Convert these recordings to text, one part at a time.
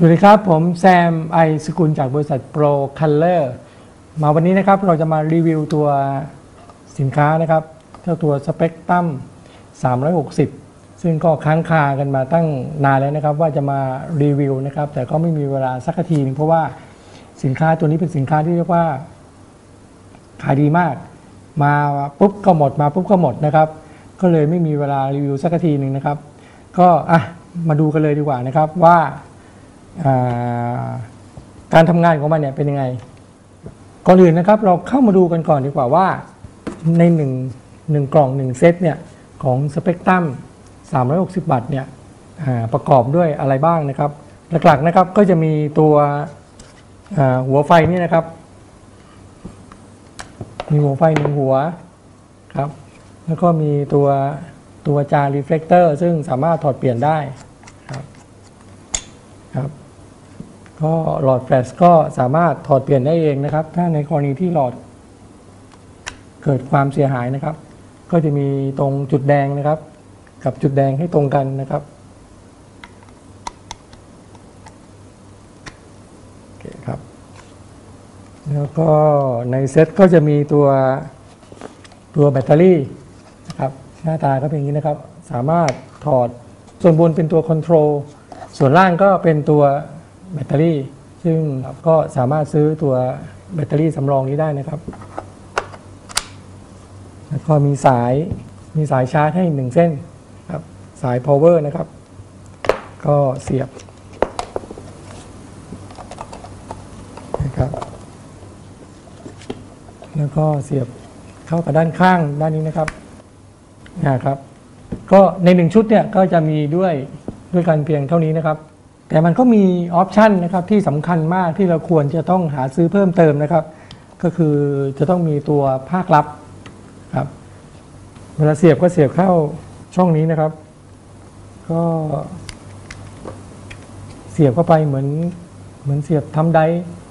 สวัสดีครับ ผมแซมไอสกุลจากบริษัท Pro Color มาวันนี้นะครับเราจะมารีวิวตัวสินค้านะครับเจ้าตัว Spectrum 360 ซึ่งก็ค้างคากันมาตั้งนานแล้วนะครับ ว่าจะมารีวิวนะครับ แต่ก็ไม่มีเวลาสักทีนึงเพราะว่าสินค้าตัวนี้เป็นสินค้าที่เรียกว่า ขายดีมาก มาปุ๊บก็หมดมาปุ๊บก็หมดนะครับ ก็เลยไม่มีเวลารีวิวสักทีหนึ่งนะครับ ก็อะมาดูกันเลยดีกว่านะครับว่าอ่า การทำงานของมันเนี่ยเป็นยังไง ก่อนอื่นนะครับเราเข้ามาดูกันก่อนดีกว่าว่า ในหนึ่งหนึ่งกล่องหนึ่งเซตเนี่ยของสเปกตรัม360บาทเนี่ยประกอบด้วยอะไรบ้างนะครับ หลักๆนะครับก็จะมีตัวหัวไฟนี่นะครับ มีหัวไฟหนึ่งหัวครับ แล้วก็มีตัวตัวจานรีเฟลกเตอร์ซึ่งสามารถถอดเปลี่ยนได้ ครับก็หลอดแฟลชก็สามารถถอดเปลี่ยนได้เองนะครับ ถ้าในกรณีที่หลอด เกิดความเสียหายนะครับ ก็จะมีตรงจุดแดงนะครับ กับจุดแดงให้ตรงกันนะครับโอเคครับ แล้วก็ในเซ็ตก็จะมีตัวตัวแบตเตอรี่นะครับ หน้าตาก็เป็นอย่างนี้นะครับ สามารถถอดส่วนบนเป็นตัวคอนโทรล ส่วนล่างก็เป็นตัวแบตเตอรี่ ซึ่งก็สามารถซื้อตัวแบตเตอรี่สำรองนี้ได้นะครับแล้วก็มีสายมีสายชาร์จให้หนึ่งเส้นครับสาย power นะครับ ก็เสียบนะครับแล้วก็เสียบเข้ากับด้านข้างด้านนี้นะครับนะครับ ก็ในหนึ่งชุดเนี่ยก็จะมีด้วย ด้วยกันเพียงเท่านี้นะครับ แต่มันก็มีออปชันนะครับที่สำคัญมากที่เราควรจะต้องหาซื้อเพิ่มเติมนะครับ ก็คือจะต้องมีตัวภาคลับครับเวลาเสียบก็เสียบเข้าช่องนี้นะครับ ก็เสียบเข้าไปเหมือนเหมือนเสียบทำได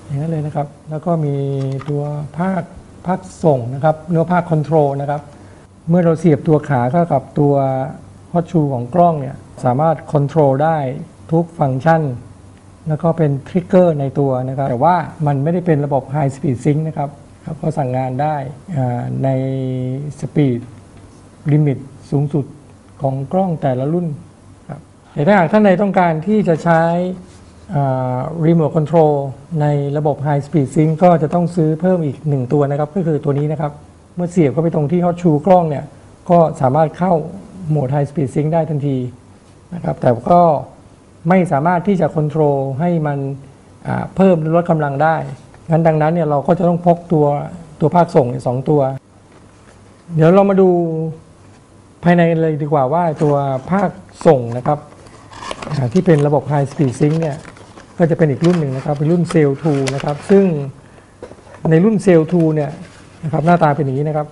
อย่างนั้นเลยนะครับ แล้วก็มีตัวภาคภาคส่งนะครับเนื้อภาคคอนโทรลนะครับ เมื่อเราเสียบตัวขาเข้ากับตัว ฮอตชูของกล้องเนี่ยสามารถคอนโทรลได้ทุกฟังก์ชัน แล้วก็เป็นทริกเกอร์ในตัวนะครับ แต่ว่ามันไม่ได้เป็นระบบ High Speed Sync นะครับครับก็สั่งงานได้ในสปีดลิมิตสูงสุดของกล้องแต่ละรุ่นครับแต่ถ้าหากท่านใดต้องการที่จะใช้รีโมทคอนโทรลในระบบ High Speed Sync ก็จะต้องซื้อเพิ่มอีก 1 ตัวนะครับ ก็คือตัวนี้นะครับ เมื่อเสียบเข้าไปตรงที่ฮอตชูกล้องเนี่ย ก็สามารถเข้า โหมด High Speed Sync ได้ทันทีนะครับแต่ก็ไม่สามารถที่จะคอนโทรลให้มันเพิ่มหรือลดกำลังได้งั้นดังนั้นเนี่ยเราก็จะต้องพกตัวตัวภาคส่งสองตัว เดี๋ยวเรามาดูภายในเลยดีกว่าว่าตัวภาคส่งนะครับที่เป็นระบบ High Speed Sync เนี่ยก็จะเป็นอีกรุ่นหนึ่งนะครับ เป็นรุ่น Cell 2นะครับ ซึ่งในรุ่น Cell 2เนี่ยนะครับหน้าตาเป็นอย่างนี้นะครับ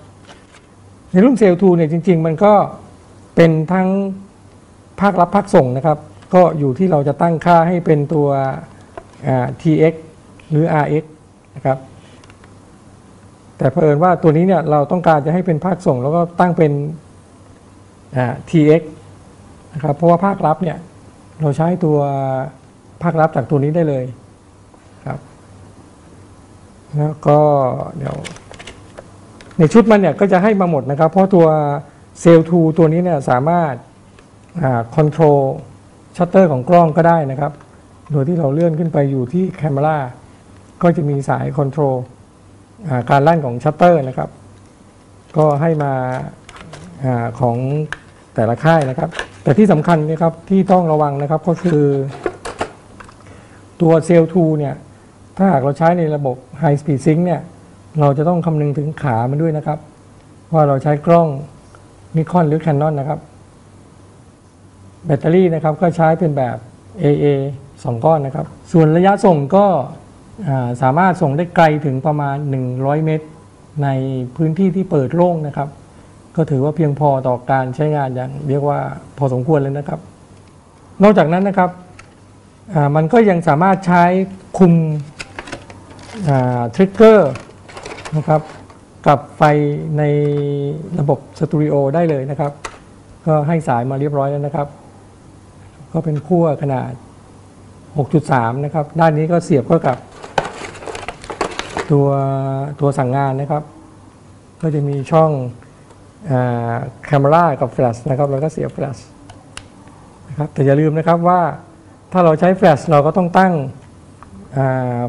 ในรุ่น Cell 2เนี่ยจริง ๆ มันก็ เป็นทั้งภาครับภาคส่งนะครับ ก็อยู่ที่เราจะตั้งค่าให้เป็นตัว TX หรือ RX นะครับ แต่เผอิญว่าตัวนี้เนี่ยเราต้องการจะให้เป็นภาคส่ง แล้วก็ตั้งเป็น TX นะครับ เพราะว่าภาครับเนี่ยเราใช้ตัวภาครับจากตัวนี้ได้เลยครับ แล้วก็เดี๋ยวในชุดมันเนี่ยก็จะให้มาหมดนะครับ เพราะตัว เซลล์2ตัวนี้เนี่ยสามารถคอนโทรลชัตเตอร์ของกล้องก็ได้นะครับ โดยที่เราเลื่อนขึ้นไปอยู่ที่แคม e r a ก็จะมีสายคอนโทรลการลั่นของชัตเตอร์นะครับ ก็ให้มาอของแต่ละค่ายนะครับ แต่ที่สำคัญนะครับที่ต้องระวังนะครับก็คือ ตัวเซลล์2เนี่ยถ้าหากเราใช้ในระบบ High Speed Sync เนี่ยเราจะต้องคำนึงถึงขามันด้วยนะครับ ว่าเราใช้กล้อง นิคอนหรือ Canon นนะครับ แบตเตอรี่นะครับก็ใช้เป็นแบบ AA 2 ก้อนนะครับ ส่วนระยะส่งก็สามารถส่งได้ไกลถึงประมาณ 100 เมตร ในพื้นที่ที่เปิดโล่งนะครับ ก็ถือว่าเพียงพอต่อการใช้งานอย่างเรียกว่าพอสมควรเลยนะครับ นอกจากนั้นนะครับมันก็ยังสามารถใช้คุมทริกเกอร์นะครับ กับไฟในระบบสตูดิโอได้เลยนะครับ ก็ให้สายมาเรียบร้อยแล้วนะครับ ก็เป็นขั้วขนาด 6.3 นะครับ ด้านนี้ก็เสียบเข้ากับตัวตัวสั่งงานนะครับ ก็จะมีช่องแคม r a กับแฟลชนะครับ แล้วก็เสียบแฟลชนะครับ แต่อย่าลืมนะครับว่าถ้าเราใช้แฟลชเราก็ต้องตั้ง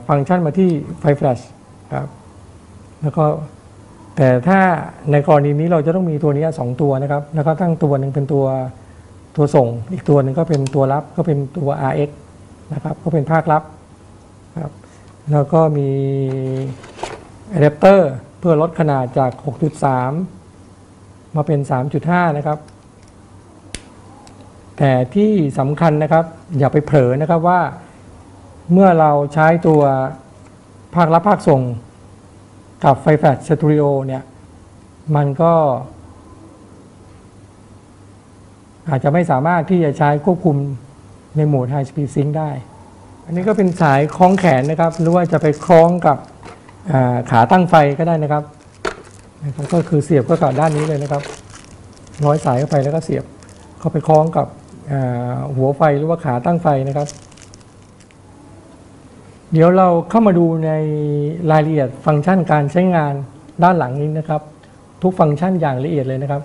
ฟังก์ชันมาที่ไฟแฟลชครับ แล้วก็ แต่ถ้าในกรณีนี้เราจะต้องมีตัวนี้สองตัวนะครับ แล้วก็ตั้งตัวหนึ่งเป็นตัวตัวส่ง อีกตัวหนึ่งก็เป็นตัวรับก็เป็นตัว RX นะครับ ก็เป็นภาครับครับ แล้วก็มีอะแดปเตอร์เพื่อลดขนาดจาก 6.3 มาเป็น 3.5 นะครับ แต่ที่สำคัญนะครับ อย่าไปเผลอนะครับว่าเมื่อเราใช้ตัวภาครับภาคส่ง กับไฟแฟลชสตูดิโอเนี่ย มันก็ อาจจะไม่สามารถที่จะใช้ควบคุมในโหมด High Speed Sync ได้ อันนี้ก็เป็นสายคล้องแขนนะครับ หรือว่าจะไปคล้องกับขาตั้งไฟก็ได้นะครับ ก็คือเสียบเข้ากับด้านนี้เลยนะครับ ร้อยสายเข้าไปแล้วก็เสียบเข้าไปคล้องกับหัวไฟหรือว่าขาตั้งไฟนะครับ เดี๋ยวเราเข้ามาดูในรายละเอียดฟังก์ชันการใช้งานด้านหลังนี้นะครับ ทุกฟังก์ชันอย่างละเอียดเลยนะครับ